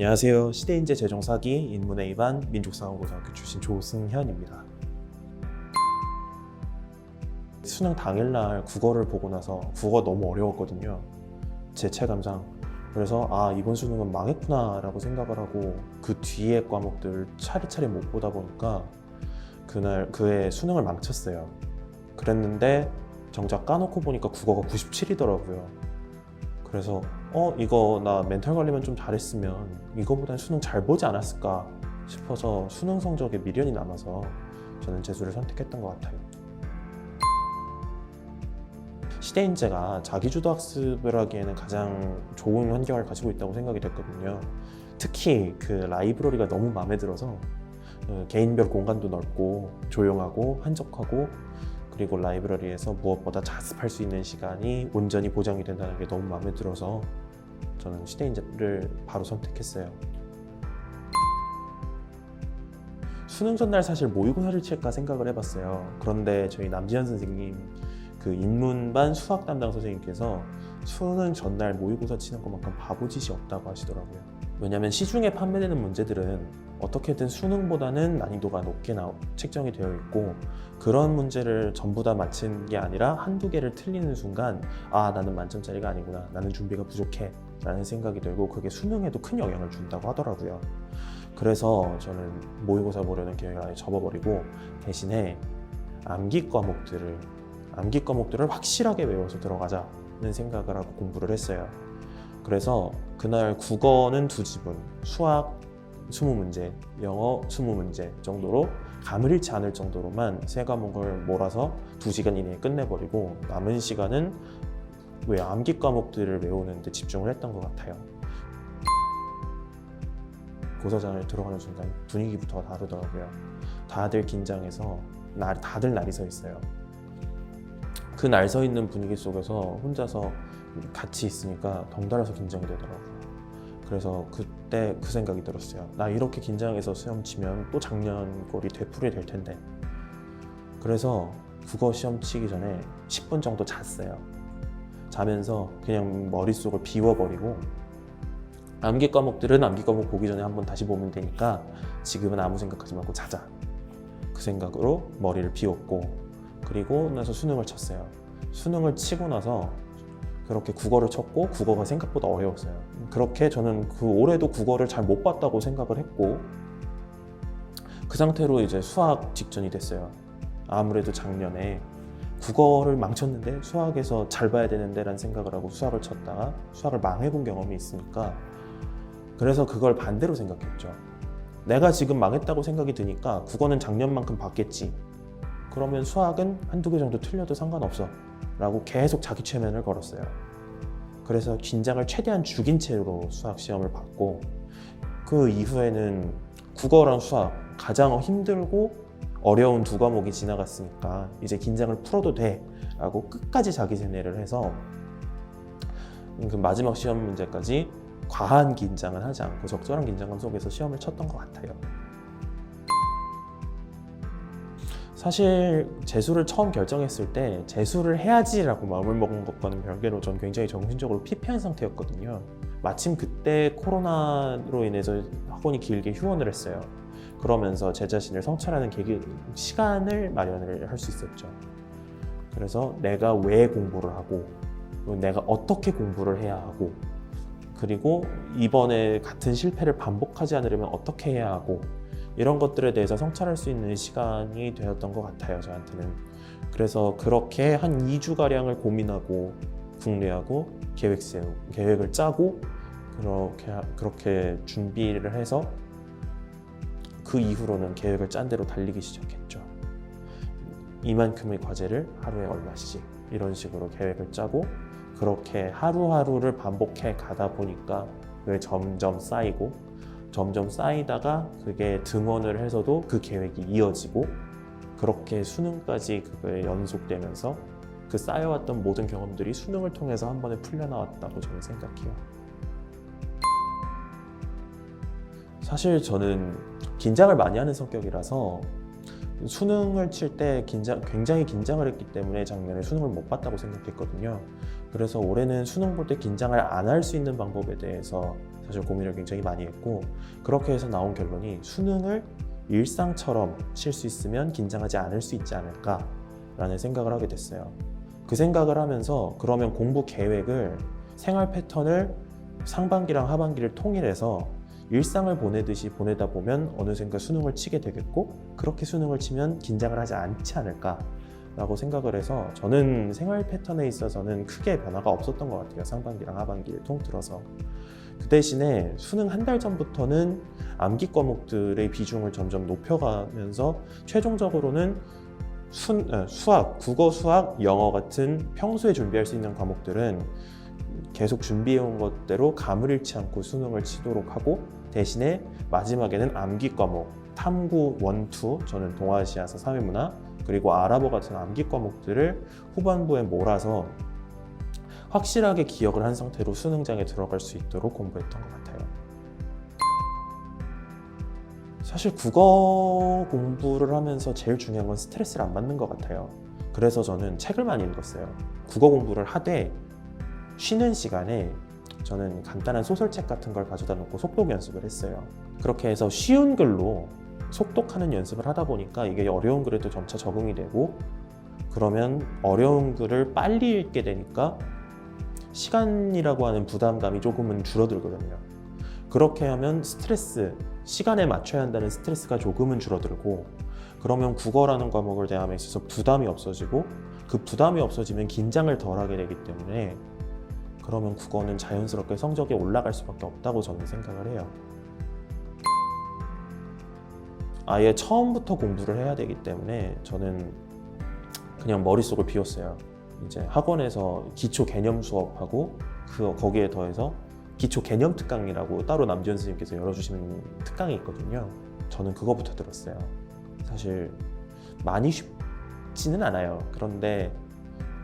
안녕하세요. 시대인재 재정사기 인문의 입안 민족사관고등학교 출신 조승현입니다. 수능 당일날 국어를 보고 나서 국어 너무 어려웠거든요. 제 체감상. 그래서 아 이번 수능은 망했구나 라고 생각을 하고 그 뒤에 과목들 차례차례 못 보다 보니까 그날 그해 수능을 망쳤어요. 그랬는데 정작 까놓고 보니까 국어가 97이더라고요. 그래서 어 이거 나 멘탈 관리만 좀 잘했으면 이거보단 수능 잘 보지 않았을까 싶어서 수능 성적에 미련이 남아서 저는 재수를 선택했던 것 같아요. 시대인재가 자기주도 학습을 하기에는 가장 좋은 환경을 가지고 있다고 생각이 됐거든요. 특히 그 라이브러리가 너무 마음에 들어서 그 개인별 공간도 넓고 조용하고 한적하고 그리고 라이브러리에서 무엇보다 자습할 수 있는 시간이 온전히 보장이 된다는 게 너무 마음에 들어서 저는 시대인재를 바로 선택했어요. 수능 전날 사실 모의고사를 칠까 생각을 해봤어요. 그런데 저희 남지현 선생님 그 인문반 수학 담당 선생님께서 수능 전날 모의고사 치는 것만큼 바보짓이 없다고 하시더라고요. 왜냐하면 시중에 판매되는 문제들은 어떻게든 수능보다는 난이도가 높게 나, 책정이 되어 있고 그런 문제를 전부 다 맞힌 게 아니라 한두 개를 틀리는 순간 아 나는 만점짜리가 아니구나 나는 준비가 부족해 라는 생각이 들고 그게 수능에도 큰 영향을 준다고 하더라고요. 그래서 저는 모의고사 보려는 계획을 아예 접어버리고 대신에 암기 과목들을 암기 과목들을 확실하게 외워서 들어가자는 생각을 하고 공부를 했어요. 그래서 그날 국어는 두 지분 수학 20문제, 영어 20문제 정도로 감을 잃지 않을 정도로만 세 과목을 몰아서 2시간 이내에 끝내버리고 남은 시간은 왜 암기 과목들을 외우는 데 집중을 했던 것 같아요. 고사장을 들어가는 순간 분위기부터가 다르더라고요. 다들 긴장해서 날, 다들 날이 서 있어요. 그 날 서 있는 분위기 속에서 혼자서 같이 있으니까 덩달아서 긴장이 되더라고요. 그래서 그때 그 생각이 들었어요. 나 이렇게 긴장해서 시험 치면 또 작년 꼴이 되풀이 될 텐데. 그래서 국어 시험 치기 전에 10분 정도 잤어요. 자면서 그냥 머릿속을 비워버리고 암기 과목들은 암기 과목 보기 전에 한번 다시 보면 되니까 지금은 아무 생각하지 말고 자자. 그 생각으로 머리를 비웠고 그리고 나서 수능을 쳤어요. 수능을 치고 나서 그렇게 국어를 쳤고 국어가 생각보다 어려웠어요. 그렇게 저는 그 올해도 국어를 잘 못 봤다고 생각을 했고 그 상태로 이제 수학 직전이 됐어요. 아무래도 작년에 국어를 망쳤는데 수학에서 잘 봐야 되는데 라는 생각을 하고 수학을 쳤다가 수학을 망해본 경험이 있으니까 그래서 그걸 반대로 생각했죠. 내가 지금 망했다고 생각이 드니까 국어는 작년만큼 봤겠지. 그러면 수학은 한두 개 정도 틀려도 상관없어. 라고 계속 자기 최면을 걸었어요. 그래서 긴장을 최대한 죽인 채로 수학 시험을 봤고 그 이후에는 국어랑 수학 가장 힘들고 어려운 두 과목이 지나갔으니까 이제 긴장을 풀어도 돼 라고 끝까지 자기 세뇌를 해서 그 마지막 시험 문제까지 과한 긴장을 하지 않고 적절한 긴장감 속에서 시험을 쳤던 것 같아요. 사실 재수를 처음 결정했을 때 재수를 해야지라고 마음을 먹은 것과는 별개로 전 굉장히 정신적으로 피폐한 상태였거든요. 마침 그때 코로나로 인해서 학원이 길게 휴원을 했어요. 그러면서 제 자신을 성찰하는 계기, 시간을 마련을 할 수 있었죠. 그래서 내가 왜 공부를 하고 내가 어떻게 공부를 해야 하고 그리고 이번에 같은 실패를 반복하지 않으려면 어떻게 해야 하고 이런 것들에 대해서 성찰할 수 있는 시간이 되었던 것 같아요 저한테는. 그래서 그렇게 한 2주가량을 고민하고 궁리하고 계획 세우 계획을 짜고 그렇게 그렇게 준비를 해서 그 이후로는 계획을 짠 대로 달리기 시작했죠. 이만큼의 과제를 하루에 얼마씩 이런 식으로 계획을 짜고 그렇게 하루하루를 반복해 가다 보니까 왜 점점 쌓이고 점점 쌓이다가 그게 등원을 해서도 그 계획이 이어지고 그렇게 수능까지 그게 연속되면서 그 쌓여왔던 모든 경험들이 수능을 통해서 한 번에 풀려나왔다고 저는 생각해요. 사실 저는 긴장을 많이 하는 성격이라서 수능을 칠 때 긴장, 굉장히 긴장을 했기 때문에 작년에 수능을 못 봤다고 생각했거든요. 그래서 올해는 수능 볼 때 긴장을 안 할 수 있는 방법에 대해서 사실 고민을 굉장히 많이 했고 그렇게 해서 나온 결론이 수능을 일상처럼 칠 수 있으면 긴장하지 않을 수 있지 않을까라는 생각을 하게 됐어요. 그 생각을 하면서 그러면 공부 계획을 생활 패턴을 상반기랑 하반기를 통일해서 일상을 보내듯이 보내다 보면 어느샌가 수능을 치게 되겠고 그렇게 수능을 치면 긴장을 하지 않지 않을까 라고 생각을 해서 저는 생활 패턴에 있어서는 크게 변화가 없었던 것 같아요. 상반기랑 하반기를 통틀어서. 그 대신에 수능 한 달 전부터는 암기 과목들의 비중을 점점 높여가면서 최종적으로는 수, 어, 수학, 국어, 수학, 영어 같은 평소에 준비할 수 있는 과목들은 계속 준비해온 것대로 감을 잃지 않고 수능을 치도록 하고 대신에 마지막에는 암기 과목, 탐구 1, 2, 저는 동아시아사 사회문화 그리고 아랍어 같은 암기 과목들을 후반부에 몰아서 확실하게 기억을 한 상태로 수능장에 들어갈 수 있도록 공부했던 것 같아요. 사실 국어 공부를 하면서 제일 중요한 건 스트레스를 안 받는 것 같아요. 그래서 저는 책을 많이 읽었어요. 국어 공부를 하되 쉬는 시간에 저는 간단한 소설책 같은 걸 가져다 놓고 속독 연습을 했어요. 그렇게 해서 쉬운 글로 속독하는 연습을 하다 보니까 이게 어려운 글에도 점차 적응이 되고 그러면 어려운 글을 빨리 읽게 되니까 시간이라고 하는 부담감이 조금은 줄어들거든요. 그렇게 하면 스트레스, 시간에 맞춰야 한다는 스트레스가 조금은 줄어들고 그러면 국어라는 과목을 대함에 있어서 부담이 없어지고 그 부담이 없어지면 긴장을 덜 하게 되기 때문에 그러면 국어는 자연스럽게 성적이 올라갈 수밖에 없다고 저는 생각을 해요. 아예 처음부터 공부를 해야 되기 때문에 저는 그냥 머릿속을 비웠어요. 이제 학원에서 기초 개념 수업하고 그 거기에 더해서 기초 개념 특강이라고 따로 남지현 선생님께서 열어주시는 특강이 있거든요. 저는 그거부터 들었어요. 사실 많이 쉽지는 않아요. 그런데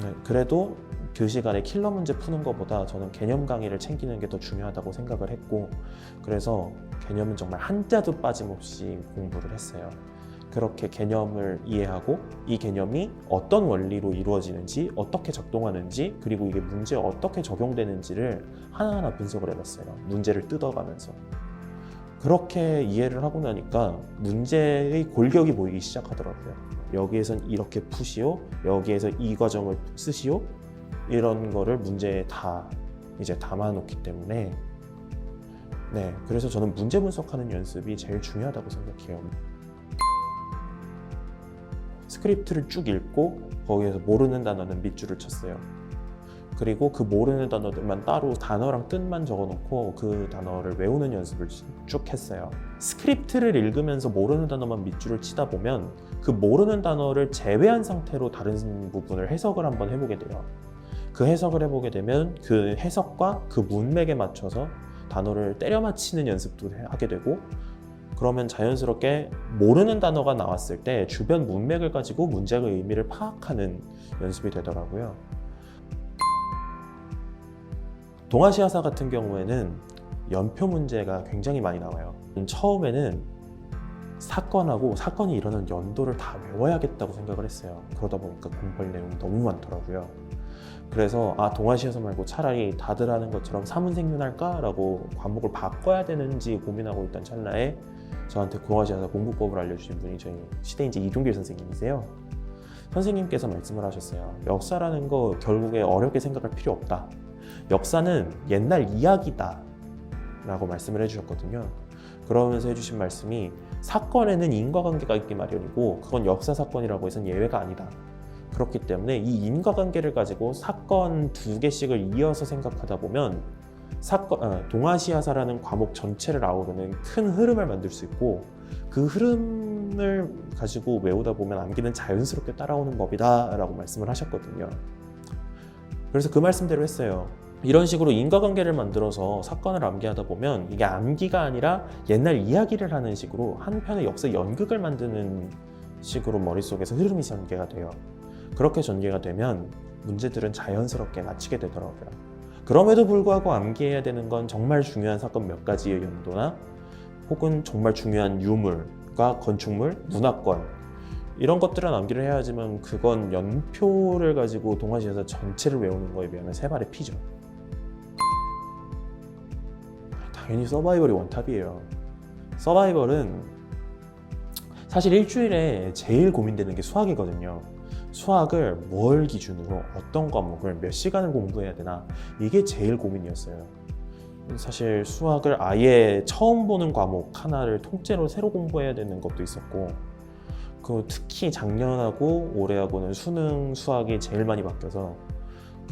네, 그래도 그 시간에 킬러 문제 푸는 것보다 저는 개념 강의를 챙기는 게 더 중요하다고 생각을 했고 그래서 개념은 정말 한자도 빠짐없이 공부를 했어요. 그렇게 개념을 이해하고 이 개념이 어떤 원리로 이루어지는지 어떻게 작동하는지 그리고 이게 문제에 어떻게 적용되는지를 하나하나 분석을 해봤어요. 문제를 뜯어가면서 그렇게 이해를 하고 나니까 문제의 골격이 보이기 시작하더라고요. 여기에선 이렇게 푸시오, 여기에서 이 과정을 쓰시오, 이런 거를 문제에 다 이제 담아놓기 때문에 네, 그래서 저는 문제 분석하는 연습이 제일 중요하다고 생각해요. 스크립트를 쭉 읽고 거기에서 모르는 단어는 밑줄을 쳤어요. 그리고 그 모르는 단어들만 따로 단어랑 뜻만 적어놓고 그 단어를 외우는 연습을 쭉 했어요. 스크립트를 읽으면서 모르는 단어만 밑줄을 치다 보면 그 모르는 단어를 제외한 상태로 다른 부분을 해석을 한번 해보게 돼요. 그 해석을 해보게 되면 그 해석과 그 문맥에 맞춰서 단어를 때려 맞히는 연습도 하게 되고 그러면 자연스럽게 모르는 단어가 나왔을 때 주변 문맥을 가지고 문제의 의미를 파악하는 연습이 되더라고요. 동아시아사 같은 경우에는 연표 문제가 굉장히 많이 나와요. 처음에는 사건하고 사건이 일어난 연도를 다 외워야겠다고 생각을 했어요. 그러다 보니까 공부할 내용이 너무 많더라고요. 그래서 아 동아시아사 말고 차라리 다들 하는 것처럼 사문생윤 할까라고 과목을 바꿔야 되는지 고민하고 있던 찰나에 저한테 동아시아사 공부법을 알려주신 분이 저희 시대인지 이종길 선생님이세요. 선생님께서 말씀을 하셨어요. 역사라는 거 결국에 어렵게 생각할 필요 없다. 역사는 옛날 이야기다. 라고 말씀을 해주셨거든요. 그러면서 해주신 말씀이 사건에는 인과관계가 있기 마련이고 그건 역사 사건이라고 해서는 예외가 아니다. 그렇기 때문에 이 인과관계를 가지고 사건 두 개씩을 이어서 생각하다 보면 사건, 아, 동아시아사라는 과목 전체를 아우르는 큰 흐름을 만들 수 있고 그 흐름을 가지고 외우다 보면 암기는 자연스럽게 따라오는 법이다 라고 말씀을 하셨거든요. 그래서 그 말씀대로 했어요. 이런 식으로 인과관계를 만들어서 사건을 암기하다 보면 이게 암기가 아니라 옛날 이야기를 하는 식으로 한 편의 역사 연극을 만드는 식으로 머릿속에서 흐름이 전개가 돼요. 그렇게 전개가 되면 문제들은 자연스럽게 맞히게 되더라고요. 그럼에도 불구하고 암기해야 되는 건 정말 중요한 사건 몇 가지의 연도나 혹은 정말 중요한 유물과 건축물, 문화권 이런 것들은 암기를 해야 하지만 그건 연표를 가지고 동아시아사 전체를 외우는 거에 비하면 세 발의 피죠. 당연히 서바이벌이 원탑이에요. 서바이벌은 사실 일주일에 제일 고민되는 게 수학이거든요. 수학을 뭘 기준으로 어떤 과목을 몇 시간을 공부해야 되나 이게 제일 고민이었어요. 사실 수학을 아예 처음 보는 과목 하나를 통째로 새로 공부해야 되는 것도 있었고 그 특히 작년하고 올해하고는 수능 수학이 제일 많이 바뀌어서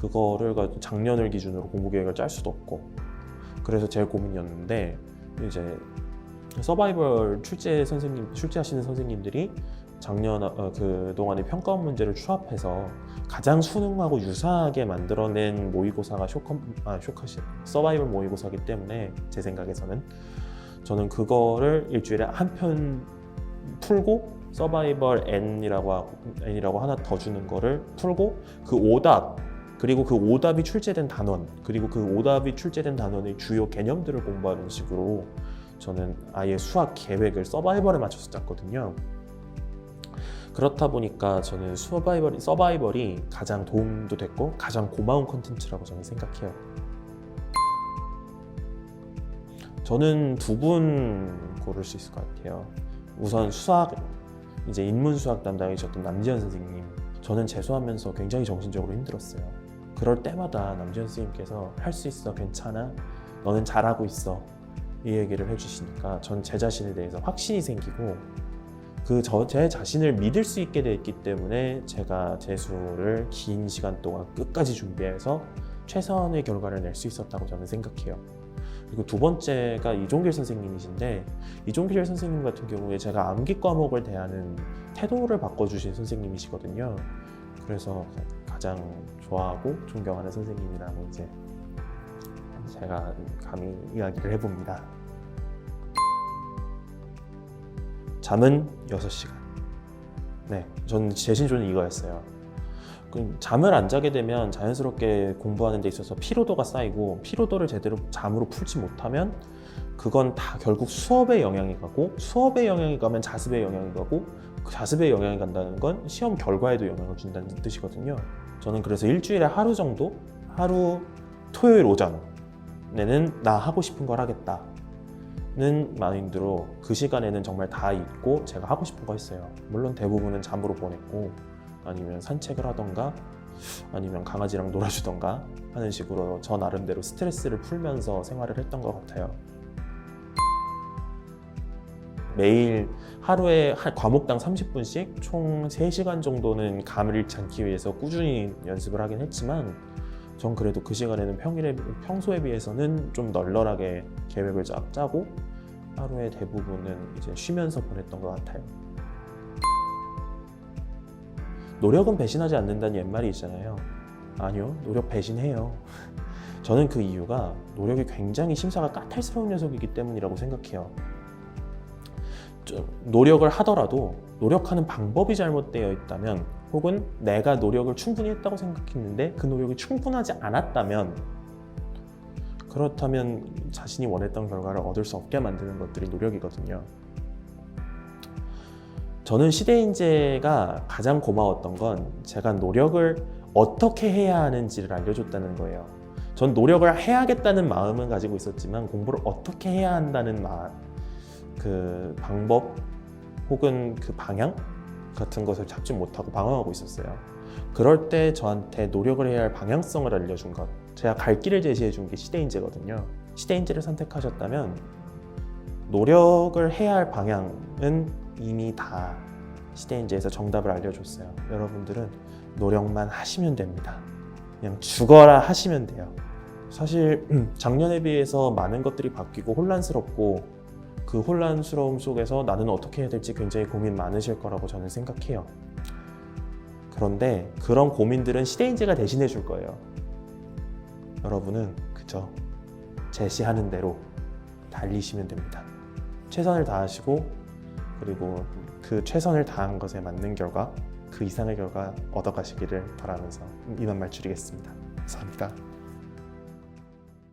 그거를 작년을 기준으로 공부 계획을 짤 수도 없고 그래서 제일 고민이었는데 이제 서바이벌 출제 선생님 출제하시는 선생님들이 작년 어, 그 동안의 평가원 문제를 추합해서 가장 수능하고 유사하게 만들어낸 모의고사가 쇼컴 아 쇼카시 서바이벌 모의고사기 때문에 제 생각에서는 저는 그거를 일주일에 한 편 풀고 서바이벌 N이라고 N이라고 하나 더 주는 거를 풀고 그 오답 그리고 그 오답이 출제된 단원 그리고 그 오답이 출제된 단원의 주요 개념들을 공부하는 식으로 저는 아예 수학 계획을 서바이벌에 맞춰서 짰거든요. 그렇다 보니까 저는 서바이벌, 서바이벌이 가장 도움도 됐고 가장 고마운 컨텐츠라고 저는 생각해요. 저는 두 분 고를 수 있을 것 같아요. 우선 수학 이제 인문 수학 담당이셨던 남지현 선생님. 저는 재수하면서 굉장히 정신적으로 힘들었어요. 그럴 때마다 남지현 선생님께서 할 수 있어, 괜찮아, 너는 잘하고 있어 이 얘기를 해주시니까 전 제 자신에 대해서 확신이 생기고 그 저 제 자신을 믿을 수 있게 됐기 때문에 제가 재수를 긴 시간 동안 끝까지 준비해서 최선의 결과를 낼 수 있었다고 저는 생각해요. 그리고 두 번째가 이종길 선생님이신데 이종길 선생님 같은 경우에 제가 암기 과목을 대하는 태도를 바꿔주신 선생님이시거든요. 그래서 가장 좋아하고 존경하는 선생님이라고 이제 제가 감히 이야기를 해봅니다. 잠은 6시간. 네, 저는 제 신조는 이거였어요. 그 잠을 안 자게 되면 자연스럽게 공부하는 데 있어서 피로도가 쌓이고 피로도를 제대로 잠으로 풀지 못하면 그건 다 결국 수업에 영향이 가고 수업에 영향이 가면 자습에 영향이 가고 그 자습에 영향이 간다는 건 시험 결과에도 영향을 준다는 뜻이거든요. 저는 그래서 일주일에 하루 정도 하루 토요일 오전 에는 나 하고 싶은 걸 하겠다. 는 마인드로 그 시간에는 정말 다 잊고 제가 하고 싶은 거 했어요. 물론 대부분은 잠으로 보냈고 아니면 산책을 하던가 아니면 강아지랑 놀아주던가 하는 식으로 저 나름대로 스트레스를 풀면서 생활을 했던 것 같아요. 매일 하루에 한 과목당 30분씩 총 3시간 정도는 감을 잃지 않기 위해서 꾸준히 연습을 하긴 했지만 전 그래도 그 시간에는 평일에 평소에 비해서는 좀 널널하게 계획을 짜, 짜고 하루의 대부분은 이제 쉬면서 보냈던 것 같아요. 노력은 배신하지 않는다는 옛말이 있잖아요. 아니요, 노력 배신해요. 저는 그 이유가 노력이 굉장히 심사가 까탈스러운 녀석이기 때문이라고 생각해요. 좀 노력을 하더라도 노력하는 방법이 잘못되어 있다면 혹은 내가 노력을 충분히 했다고 생각했는데 그 노력이 충분하지 않았다면 그렇다면 자신이 원했던 결과를 얻을 수 없게 만드는 것들이 노력이거든요. 저는 시대인재가 가장 고마웠던 건 제가 노력을 어떻게 해야 하는지를 알려줬다는 거예요. 전 노력을 해야겠다는 마음은 가지고 있었지만 공부를 어떻게 해야 한다는 마, 그 방법 혹은 그 방향 같은 것을 잡지 못하고 방황하고 있었어요. 그럴 때 저한테 노력을 해야 할 방향성을 알려준 것, 제가 갈 길을 제시해 준 게 시대인재거든요. 시대인재를 선택하셨다면 노력을 해야 할 방향은 이미 다 시대인재에서 정답을 알려줬어요. 여러분들은 노력만 하시면 됩니다. 그냥 죽어라 하시면 돼요. 사실 작년에 비해서 많은 것들이 바뀌고 혼란스럽고 그 혼란스러움 속에서 나는 어떻게 해야 될지 굉장히 고민 많으실 거라고 저는 생각해요. 그런데 그런 고민들은 시대인재가 대신해 줄 거예요. 여러분은 그저 제시하는 대로 달리시면 됩니다. 최선을 다하시고 그리고 그 최선을 다한 것에 맞는 결과 그 이상의 결과 얻어가시기를 바라면서 이만 말 줄이겠습니다. 감사합니다.